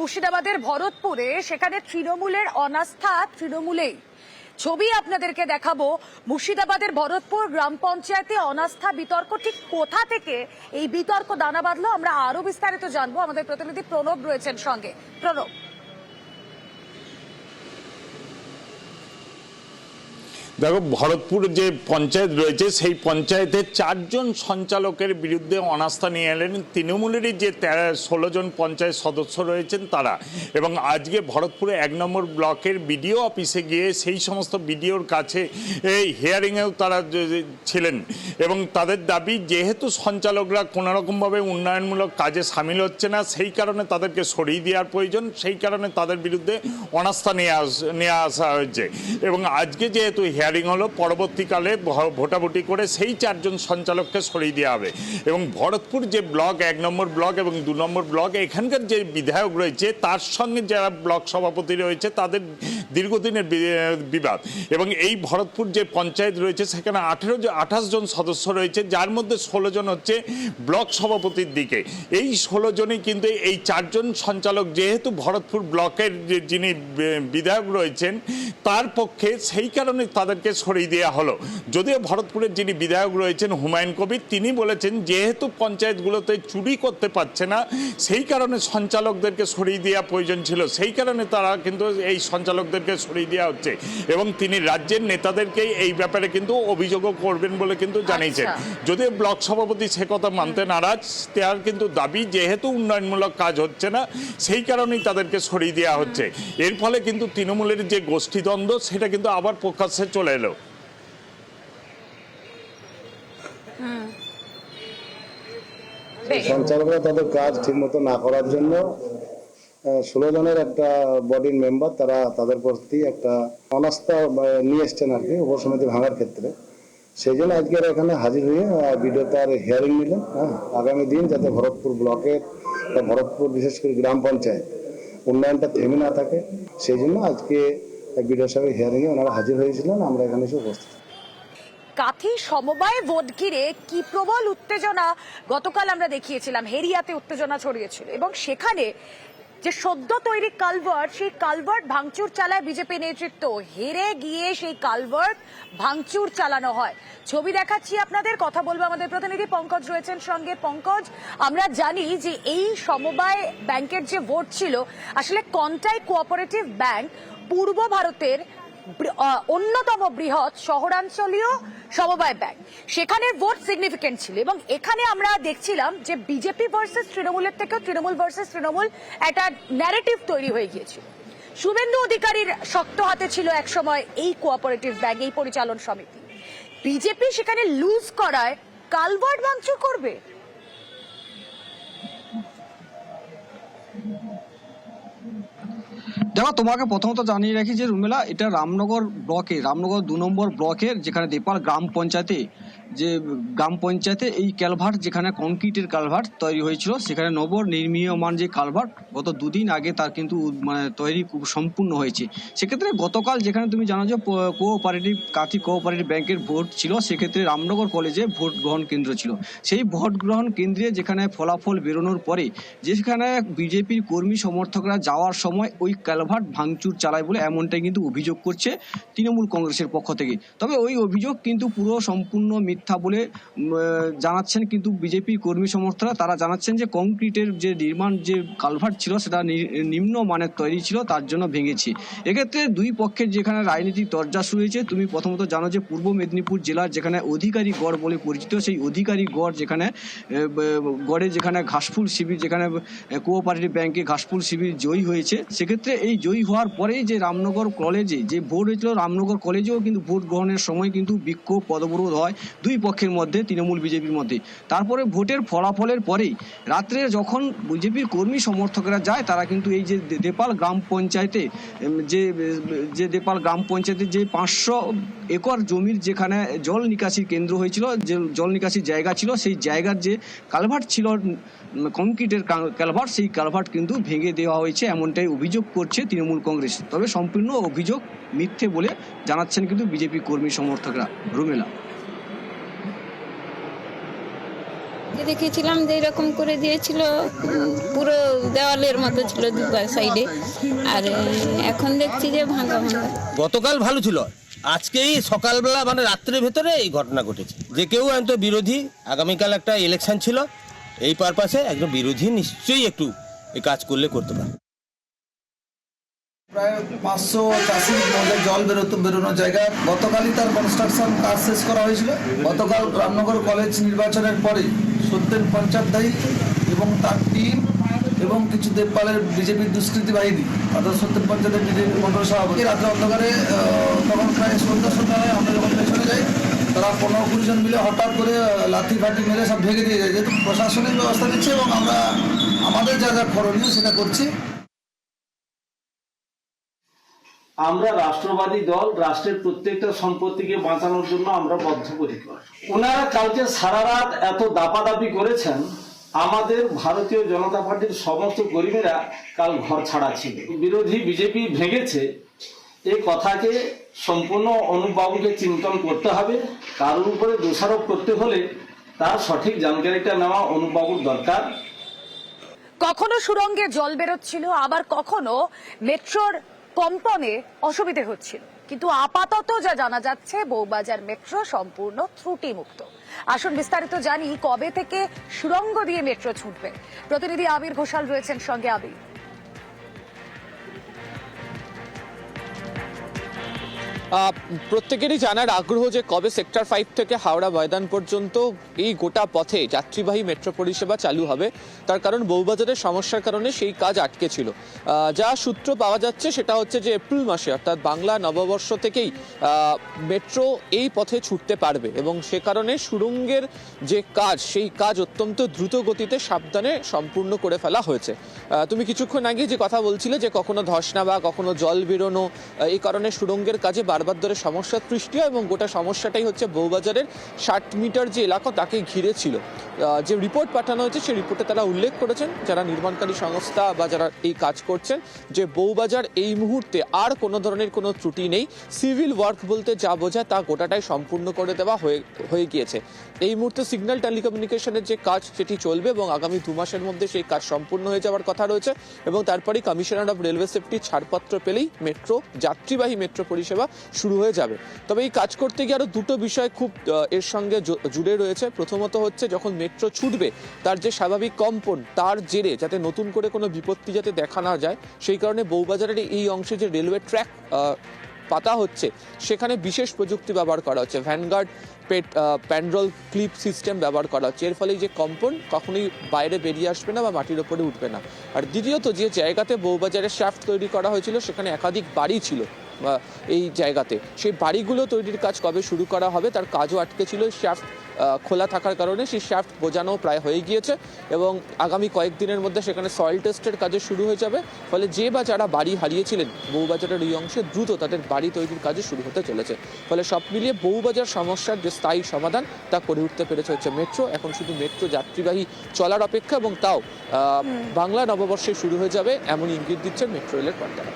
মুর্শিদাবাদের ভরতপুরে সেখানে তৃণমূলের অনাস্থা তৃণমূলেই। ছবি আপনাদেরকে দেখাবো। মুর্শিদাবাদের ভরতপুর গ্রাম পঞ্চায়েতে অনাস্থা বিতর্ক ঠিক কোথা থেকে এই বিতর্ক দানা বাঁধলো আমরা আরও বিস্তারিত জানব। আমাদের প্রতিনিধি প্রণব রয়েছেন সঙ্গে। প্রণব। দেখো, ভরতপুর যে পঞ্চায়েত রয়েছে, সেই পঞ্চায়েতে চারজন সঞ্চালকের বিরুদ্ধে অনাস্থা নিয়ে এলেন। তৃণমূলেরই যে ষোলো জন পঞ্চায়েত সদস্য রয়েছেন তারা। এবং আজকে ভরতপুরে এক নম্বর ব্লকের বিডিও অফিসে গিয়ে সেই সমস্ত বিডিওর কাছে এই হিয়ারিংয়েও তারা ছিলেন। এবং তাদের দাবি, যেহেতু সঞ্চালকরা কোনোরকমভাবে উন্নয়নমূলক কাজে সামিল হচ্ছে না, সেই কারণে তাদেরকে সরিয়ে দেওয়ার প্রয়োজন, সেই কারণে তাদের বিরুদ্ধে অনাস্থা নিয়ে আস, নিয়ে আসা হয়েছে। এবং আজকে যেহেতু হিয়ারিং হলো, পরবর্তীকালে ভোটাভুটি করে সেই চারজন সঞ্চালককে সরিয়ে দেওয়া হবে। এবং ভরতপুর যে ব্লক, এক নম্বর ব্লক এবং দু নম্বর ব্লক, এখানকার যে বিধায়ক রয়েছে, তার সঙ্গে যারা ব্লক সভাপতি রয়েছে, তাদের দীর্ঘদিনের বিবাদ। এবং এই ভরতপুর যে পঞ্চায়েত রয়েছে, সেখানে আঠেরো আঠাশ জন সদস্য রয়েছে, যার মধ্যে ষোলো জন হচ্ছে ব্লক সভাপতির দিকে। এই ষোলো জনই কিন্তু এই চারজন সঞ্চালক, যেহেতু ভরতপুর ব্লকের যিনি বিধায়ক রয়েছেন, তার পক্ষে সেই কারণে তাদেরকে সরিয়ে দেওয়া হলো। যদিও ভরতপুরের যিনি বিধায়ক রয়েছেন হুমায়ুন কবির তিনি বলেছেন যেহেতু পঞ্চায়েতগুলোতে চুরি করতে পারছে না সেই কারণে সঞ্চালকদেরকে সরিয়ে দেওয়া প্রয়োজন ছিল। সেই কারণে তারা কিন্তু এই সঞ্চালকদেরকে সরিয়ে দেওয়া হচ্ছে এবং তিনি রাজ্যের নেতাদেরকেই এই ব্যাপারে কিন্তু অভিযোগও করবেন বলে কিন্তু জানিয়েছেন। আচ্ছা। যদিও ব্লক সভাপতি সে কথা মানতে নারাজ তার কিন্তু দাবি যেহেতু উন্নয়নমূলক কাজ হচ্ছে না সেই কারণেই তাদেরকে সরিয়ে দেওয়া হচ্ছে। এর ফলে কিন্তু তৃণমূলের যে গোষ্ঠীদ্বন্দ্ব সেটা কিন্তু আবার প্রকাশ্যে চলে এলো। সঞ্চালকরা তাদের কাজ ঠিকমতো না করার জন্য ষোলো জনের একটা বডির মেম্বার তারা তাদের প্রতি একটা অনাস্থা নিয়ে এসছেন আর কি উপসমিতি ভাঙার ক্ষেত্রে। সেই জন্য আজকের এখানে হাজির হয়ে ভিডিও তার হিয়ারিং নিলেন হ্যাঁ। আগামী দিন যাতে ভরতপুর ব্লকের বা ভরতপুর বিশেষ করে গ্রাম পঞ্চায়েত উন্নয়নটা থেমে না থাকে সেই জন্য আজকে সমবায় ভোট কি প্রবল উত্তেজনা গতকাল আমরা দেখিয়েছিলাম, হেরিয়াতে উত্তেজনা ছড়িয়েছিল এবং সেখানে যে সদ্য তৈরি কালভার্ট, সেই কালভার্ট চালায় বিজেপি নেতৃত্ব। হেরে গিয়ে সেই কালভার্ট ভাঙচুর চালানো হয়। ছবি দেখাচ্ছি আপনাদের, কথা বলব আমাদের প্রতিনিধি পঙ্কজ রয়েছেন সঙ্গে। পঙ্কজ, আমরা জানি যে এই সমবায় ব্যাংকের যে ভোট ছিল, আসলে কন্টাই কোঅপারেটিভ ব্যাংক পূর্ব ভারতের অন্যতম বৃহৎ শহরাঞ্চলীয় সমবায় ব্যাংক। সেখানে ভোট সিগনিফিকেন্ট ছিল এবং এখানে আমরা দেখছিলাম যে বিজেপি ভার্সেস তৃণমূলের থেকেও তৃণমূল ভার্সেস তৃণমূল একটা ন্যারেটিভ তৈরি হয়ে গিয়েছিল। শুভেন্দু অধিকারীর শক্ত হাতে ছিল একসময় এই কোঅপারেটিভ ব্যাংক এই পরিচালন সমিতি। বিজেপি সেখানে লুজ করায়, কালভার্ট ভাঙচুর করবে? দেখো তোমাকে প্রথমত জানিয়ে রাখি যে রুমেলা, এটা রামনগর ব্লকে, রামনগর দু নম্বর ব্লকের যেখানে দেপাল গ্রাম পঞ্চায়েতে যে গ্রাম পঞ্চায়েতে এই ক্যালভার্ট যেখানে কংক্রিটের কালভার্ট তৈরি হয়েছিল, সেখানে নব নির্মীয়মান যে কালভার্ট, গত দুদিন আগে তার কিন্তু মানে তৈরি সম্পূর্ণ হয়েছে। সেক্ষেত্রে গতকাল যেখানে তুমি জানো যে কোঅপারেটিভ, কাথি কোঅপারেটিভ ব্যাংকের ভোট ছিল, সেক্ষেত্রে রামনগর কলেজে ভোট গ্রহণ কেন্দ্র ছিল। সেই ভোট গ্রহণ কেন্দ্রে যেখানে ফলাফল বেরোনোর পরে, যেখানে বিজেপির কর্মী সমর্থকরা যাওয়ার সময় ওই কালভার্ট ভাঙচুর চালায় বলে এমনটাই কিন্তু অভিযোগ করছে তৃণমূল কংগ্রেসের পক্ষ থেকে। তবে ওই অভিযোগ কিন্তু পুরো সম্পূর্ণ মিথ্যা বলে জানাচ্ছেন কিন্তু বিজেপি কর্মী সমর্থকরা। তারা জানাচ্ছেন যে, কংক্রিটের যে নির্মাণ যে কালভার্ট ছিল, সেটা নিম্ন মানের তৈরি ছিল, তার জন্য ভেঙেছে। এক্ষেত্রে দুই পক্ষের যেখানে রাজনীতির তরজা শুরু হয়েছে, তুমি প্রথমত জানো যে, পূর্ব মেদিনীপুর জেলার যেখানে অধিকারী গড় বলে পরিচিত, সেই অধিকারী গড় যেখানে গড়ে যেখানে ঘাসফুল শিবির, যেখানে কোঅপারেটিভ ব্যাংকে ঘাসফুল শিবির জয়ী হয়েছে। সেক্ষেত্রে এই জয়ী হওয়ার পরেই যে রামনগর কলেজে যে ভোট হয়েছিল, রামনগর কলেজেও কিন্তু ভোট গ্রহণের সময় কিন্তু বিক্ষোভ পদবরোধ হয়। দুই পক্ষের মধ্যে, তৃণমূল বিজেপির মধ্যে। তারপরে ভোটের ফলাফলের পরেই রাত্রে যখন বিজেপির কর্মী সমর্থকরা যায়, তারা কিন্তু এই যে দেপাল গ্রাম পঞ্চায়েতে যে যে দেপাল গ্রাম পঞ্চায়েতে যে পাঁচশো একর জমির যেখানে জল নিকাশির কেন্দ্র হয়েছিল, যে জল নিকাশির জায়গা ছিল, সেই জায়গার যে কালভার্ট ছিল কংক্রিটের কালভার্ট, সেই কালভার্ট কিন্তু ভেঙে দেওয়া হয়েছে এমনটাই অভিযোগ করছে তৃণমূল কংগ্রেস। তবে সম্পূর্ণ অভিযোগ মিথ্যে বলে জানাচ্ছেন কিন্তু বিজেপি কর্মী সমর্থকরা। রুমেলা। দেখেছিলাম যে এরকম করে দিয়েছিল, পুরো দেওয়ালের মতো ছিল দুবার সাইডে। আর এখন দেখছি যে ভাঙা ভাঙা। গতকাল ভালো ছিল। আজকেই সকালবেলা মানে রাত্রের ভেতরে এই ঘটনা ঘটেছে। যে কেউ তো বিরোধী, আগামীকাল একটা ইলেকশন ছিল। এই পারপাসে একজন বিরোধী নিশ্চয়ই একটু এই কাজ করলে করতে পারে প্রায় পাঁচশো চাষির মধ্যে জল বেরোতো বেরোনোর জায়গা। গতকালই তার কনস্ট্রাকশন কাজ শেষ করা হয়েছিল। গতকাল রামনগর কলেজ নির্বাচনের পরে সত্যেন পঞ্চায়েতদায়ী এবং তার টিম এবং কিছু দেবপালের বিজেপির দুষ্কৃতি বাহিনী, অর্থাৎ সত্যেন পঞ্চায়েতের বিজেপি মন্ডল সভাপতি, রাত্রে অন্ধকারে তখন প্রায় সন্ধ্যা সন্ধ্যায় আমরা যখন পেছনে যাই তারা পনেরো কুড়ি জন মিলে হঠাৎ করে লাঠি ফাটি মেরে সব ভেঙে দিয়ে যায়। যেহেতু প্রশাসনিক ব্যবস্থা নিচ্ছে এবং আমরা আমাদের যা যা করণীয় সেটা করছি। আমরা রাষ্ট্রবাদী দল, রাষ্ট্রের প্রত্যেকটা সম্পত্তিকে বাঁচানোর জন্য আমরা বদ্ধপরিকর। ওনারা কালকে সারা রাত এত দাপাদাপি করেছেন, আমাদের ভারতীয় জনতা পার্টির সমস্ত কর্মীরা কাল ঘর ছাড়া ছিল বিরোধী বিজেপি ভেঙেছে এই কথাকে সম্পূর্ণ অনুবাবুকে চিন্তন করতে হবে, কারোর উপরে দোষারোপ করতে হলে তার সঠিক জানকারিটা নেওয়া অনুবাবুর দরকার। কখনো সুরঙ্গে জল বেরোচ্ছিল, আবার কখনো মেট্রোর কম্পনে অসুবিধে হচ্ছিল। কিন্তু আপাতত যা জানা যাচ্ছে বৌবাজার মেট্রো সম্পূর্ণ ত্রুটিমুক্ত। আসুন বিস্তারিত জানি কবে থেকে সুরঙ্গ দিয়ে মেট্রো ছুটবে। প্রতিনিধি আবির ঘোষাল রয়েছেন সঙ্গে আবির। প্রত্যেকেরই জানার আগ্রহ যে কবে সেক্টর ফাইভ থেকে হাওড়া ময়দান পর্যন্ত এই গোটা পথে যাত্রীবাহী মেট্রো পরিষেবা চালু হবে। তার কারণ বউবাজারের সমস্যার কারণে সেই কাজ আটকে ছিল। যা সূত্র পাওয়া যাচ্ছে সেটা হচ্ছে যে এপ্রিল মাসে, অর্থাৎ বাংলা নববর্ষ থেকেই মেট্রো এই পথে ছুটতে পারবে এবং সে কারণে সুরঙ্গের যে কাজ, সেই কাজ অত্যন্ত দ্রুত গতিতে সাবধানে সম্পূর্ণ করে ফেলা হয়েছে। তুমি কিছুক্ষণ আগে যে কথা বলছিলে যে কখনো ধসনা বা কখনো জল বেরোনো এই কারণে সুরঙ্গের কাজে বারবার ধরে সমস্যার সৃষ্টি হয় এবং গোটা সমস্যাটাই হচ্ছে বউবাজারের ষাট মিটার যে এলাকা তাকে ঘিরে ছিল। যে রিপোর্ট পাঠানো হয়েছে সেই রিপোর্টে তারা উল্লেখ করেছেন, যারা নির্মাণকারী সংস্থা বা যারা এই কাজ করছেন যে বউবাজার এই মুহূর্তে আর কোনো ধরনের কোনো ত্রুটি নেই। সিভিল ওয়ার্ক বলতে যা বোঝায় তা গোটাটাই সম্পূর্ণ করে দেওয়া হয়ে হয়ে গিয়েছে। এই মুহূর্তে সিগন্যাল টেলিকমিউনিকেশনের যে কাজ সেটি চলবে এবং আগামী দু মাসের মধ্যে সেই কাজ সম্পূর্ণ হয়ে যাওয়ার কথা রয়েছে এবং তারপরেই কমিশনার অফ রেলওয়ে সেফটি ছাড়পত্র পেলেই মেট্রো যাত্রীবাহী মেট্রো পরিষেবা শুরু হয়ে যাবে। তবে এই কাজ করতে গিয়ে আরও দুটো বিষয় খুব এর সঙ্গে জুড়ে রয়েছে। প্রথমত হচ্ছে যখন মেট্রো ছুটবে, তার যে স্বাভাবিক কম্পন, তার জেরে যাতে নতুন করে কোনো বিপত্তি যাতে দেখা না যায়, সেই কারণে বউবাজারের এই অংশে যে রেলওয়ে ট্র্যাক পাতা হচ্ছে, সেখানে বিশেষ প্রযুক্তি ব্যবহার করা হচ্ছে। ভ্যানগার্ড পেট প্যান্ড্রল ক্লিপ সিস্টেম ব্যবহার করা হচ্ছে। এর ফলে যে কম্পন, কখনোই বাইরে বেরিয়ে আসবে না বা মাটির ওপরে উঠবে না। আর দ্বিতীয়ত যে জায়গাতে বউবাজারে শ্যাফট তৈরি করা হয়েছিল, সেখানে একাধিক বাড়ি ছিল। বা এই জায়গাতে। সেই বাড়িগুলো তৈরির কাজ কবে শুরু করা হবে তার কাজও আটকে ছিল শ্যাফট খোলা থাকার কারণে। সেই শ্যাফ্ট বোঝানো প্রায় হয়ে গিয়েছে এবং আগামী কয়েকদিনের মধ্যে সেখানে সয়েল টেস্টের কাজে শুরু হয়ে যাবে। ফলে যে বা যারা বাড়ি হারিয়েছিলেন বউবাজারের এই অংশে দ্রুত তাদের বাড়ি তৈরির কাজে শুরু হতে চলেছে। ফলে সব মিলিয়ে বউবাজার সমস্যার যে স্থায়ী সমাধান তা করে উঠতে পেরেছে হচ্ছে মেট্রো এখন শুধু মেট্রো যাত্রীবাহী চলার অপেক্ষা এবং তাও বাংলা নববর্ষে শুরু হয়ে যাবে এমন ইঙ্গিত দিচ্ছেন মেট্রো রেলের কর্তারা।